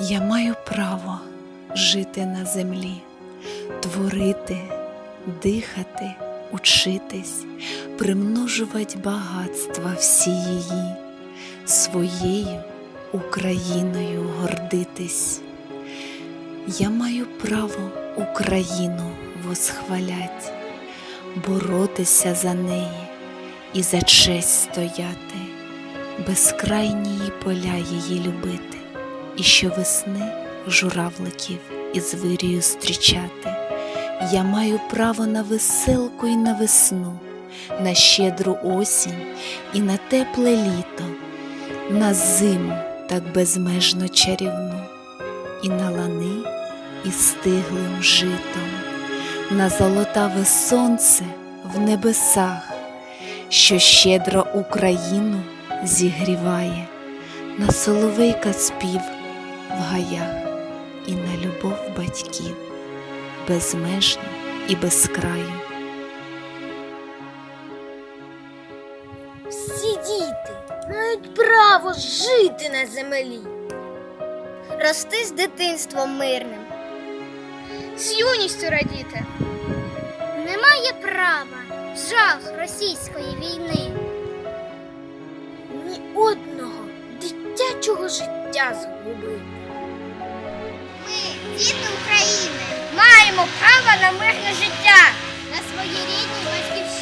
Я маю право жити на землі, творити, дихати, учитись, примножувати багатства всі її, своєю Україною гордитись. Я маю право Україну восхвалять, боротися за неї і за честь стояти, безкрайні поля її любити, і щовесни журавликів із вирію зустрічати. Я маю право на веселку і на весну, на щедру осінь і на тепле літо, на зиму так безмежно чарівну, і на лани із стиглим житом, на золотаве сонце в небесах, що щедро Україну зігріває, на соловейка спів в гаях і на любов батьків безмежну і безкраю. Всі діти мають право жити на землі, рости з дитинством мирним, з юністю радіти. Немає права жах російської війни. Ні одного дитячого життя згубити. Діти України, маємо право на мирне життя на своїй рідній батьківщині.